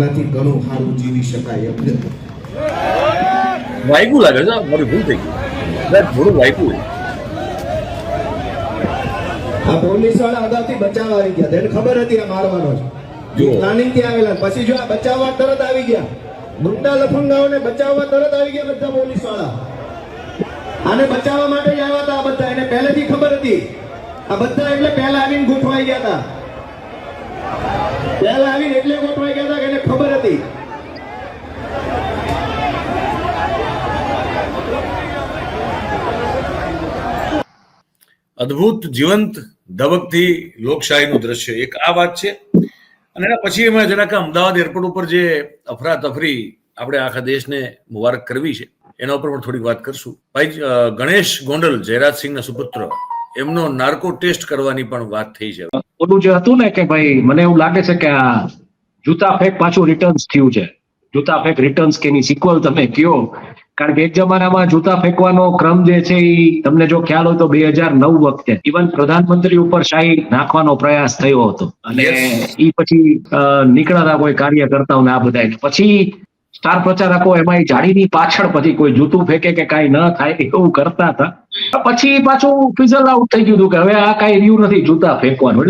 આનાથી ઘણું સારું જીવી શકાય એમ છે. વાયગું લાગે છે મારી ભૂલ થઈ ગઈ. થોડું વાયકું. આ પોલીસવાળા અગાઉથી બચાવવા આવી ગયા. તેને ખબર હતી આ મારવાનો છે પ્લાનિંગથી આવેલા. પછી જો આ બચાવવા તરત આવી ગયા. ગુંડા લફંગાઓને બચાવવા તરત આવી ગયા બધા પોલીસવાળા. આને બચાવવા માટે જ આવ્યા હતા આ બધા. એને પહેલેથી ખબર હતી. આ બધા એટલે પહેલા આવીને ગોઠવાઈ ગયા હતા. પહેલા આવીને એટલે ગોઠવાઈ ગયા હતા કે એને ખબર હતી અદ્ભુત, જીવંત ધબકથી લોકશાહીનું દ્રશ્ય. એક આ વાત છે. અને એના પછી એમાં જરાક અમદાવાદ એરપોર્ટ ઉપર જે અફરાતફરી આપણે આખા દેશને મુબારક કરવી છે, એના ઉપર પણ થોડીક વાત કરશું. ભાઈ ગણેશ ગોંડલ જયરાજસિંહના સુપુત્ર, એમનો નાર્કો ટેસ્ટ કરવાની પણ વાત થઈ છે. ઓલું જે હતું ને કે ભાઈ, મને એવું લાગે છે કે આ જૂતા ફેક પાછું રિટર્ન્સ થયું છે. જૂતા ફેક રિટર્ન્સ કે એની સિક્વલ તમે કયો કારણ કે એક જમાનામાં જૂતા ફેંકવાનો ક્રમ જે છે એ તમને જો ખ્યાલ હોય તો બે હજાર નવ વખતે ઇવન પ્રધાનમંત્રી ઉપર શાહી નાખવાનો પ્રયાસ થયો હતો. અને એ પછી અ, નીકળ્યા કોઈ કાર્યકર્તાઓ આ બધા પછી સ્ટાર પ્રચારકો એમાં જાળીની જાડીની પાછળ પછી કોઈ જૂતું ફેંકે કે કાંઈ ન થાય એવું કરતા હતા. પછી પાછું ફિઝલ આઉટ થઈ ગયું હતું કે હવે આ કાંઈ રહ્યું નથી જૂતા ફેંકવાનું.